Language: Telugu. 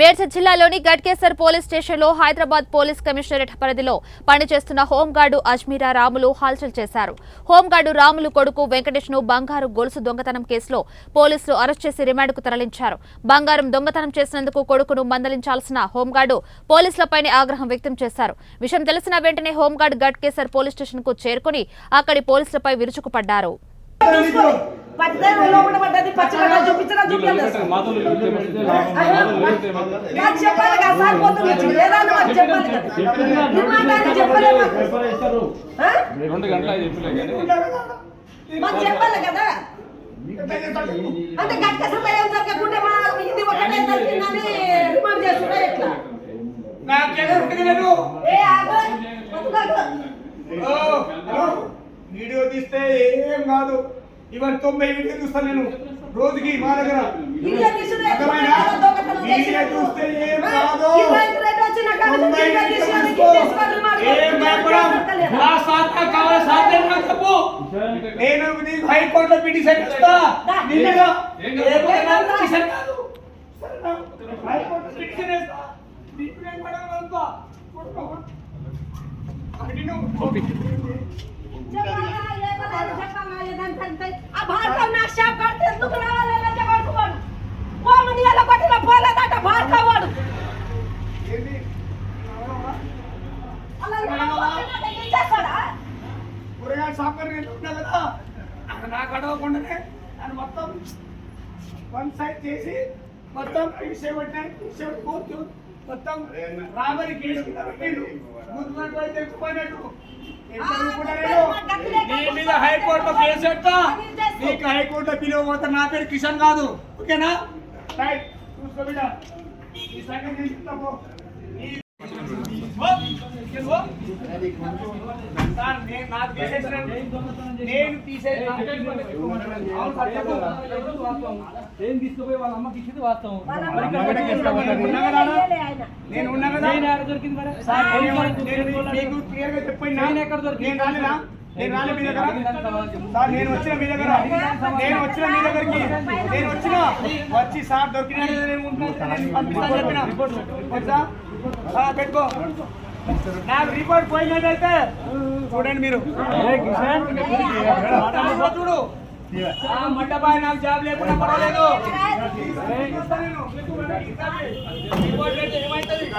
మేడ్చల్ జిల్లాలోని గట్కేసర్ పోలీస్ స్టేషన్లో హైదరాబాద్ పోలీస్ కమిషనరేట్ పరిధిలో పనిచేస్తున్న హోంగార్డు అజ్మీరా రాములు హల్చల్ చేశారు. హోంగార్డు రాములు కొడుకు వెంకటేష్ను బంగారు గొలుసు దొంగతనం కేసులో పోలీసులు అరెస్ట్ చేసి రిమాండ్కు తరలించారు. బంగారం దొంగతనం చేసినందుకు కొడుకును మందలించాల్సిన హోంగార్డు పోలీసులపైనే ఆగ్రహం వ్యక్తం చేశారు. విషయం తెలిసిన వెంటనే హోంగార్డు గట్కేసర్ పోలీస్ స్టేషన్కు చేరుకుని అక్కడి పోలీసులపై విరుచుకుపడ్డారు. నాకు చెప్పాలి కదా సార్ పొద్దున్న వచ్చి ఏదన్నా మాకు చెప్పాలి కదా. నిర్మాణాన్ని చెప్పలే మాకు. ఆ? రెండు గంటల చెప్పలే కానీ. మాకు చెప్పాలి కదా. అంటే గట్ట సమయం జరగకుంటే మా ఇది ఒకటే జరిగిందని రిమాండ్ చేస్తున్నా ఎట్లా? ఏ ఆగు. బతుకాకు. ఓ, హలో. వీడియో తీస్తే ఏం కాదు. ఇవన్నీ తొంభై వీడియో చూస్తాను నేను. రోజుకి మా దగ్గర వీడియో తీసుడు ఎట్లా అర్థమైనా? దొంగతనం వీడియో చేసినట్టు. చూస్తే ఏం ఆ? కాదు ఈ రైతు రేటు వచ్చిన కాడ నుంచి తొంభై వీడియో వీడియో తీసినందుకు చూసుకో. తీసుకొని రిమాండ్ ఏం భయపడం చేస్తలేదా? నా సాధ్యం కావాలి సాధ్యం కాదు చెప్పు నేను నీకు హైకోర్టులో పిటిషన్ ఇస్తా దా. నిన్నగా ఏం ఏ కాదు? పైన పిటిషన్ కాదు సరేనా? హైకోర్టులో పిటిషన్ ఇస్తా నీకు ఏం పడదు అంతా కొట్టుకో. దగ్గర నేను ఉన్నా కదా అక్కడ నాకు అడగకుండానే ఆయన మొత్తం వన్ సైడ్ చేసి మొత్తం పెట్టాను కోర్టు మొత్తం రాబరి కేసు పెట్టిండు ముందు నేను? నీ మీద హైకోర్టులో కేసు పెట్టా నీకు హైకోర్టులో పిలువ పోతా నా పేరు కిషన్ కాదు. ఓకేనా? రైట్. చూసుకో బిడ్డ. ఈ సంగతి నేను నేను తీసుకుపోయి వాళ్ళ అమ్మకి ఇచ్చింది వాస్తవం. నేను ఉన్నా కదా నేను ఎక్కడ దొరికింది క్లియర్గా చెప్పండి నేను ఎక్కడ దొరికింది? నేను రాలేదా నేను రాలే మీ దగ్గర. సార్ నేను వచ్చిన మీ దగ్గర? నేను వచ్చిన మీ దగ్గరికి నేను వచ్చిన వచ్చి సార్? ఆ, పెట్టుకో. నాకు రిపోర్ట్ పోయినట్టయితే చూడండి మీరు. చూడు. ఆ, మంటపాయ నాకు జాబ్ లేకుండా పర్వాలేదు. ఏమవుతుంది.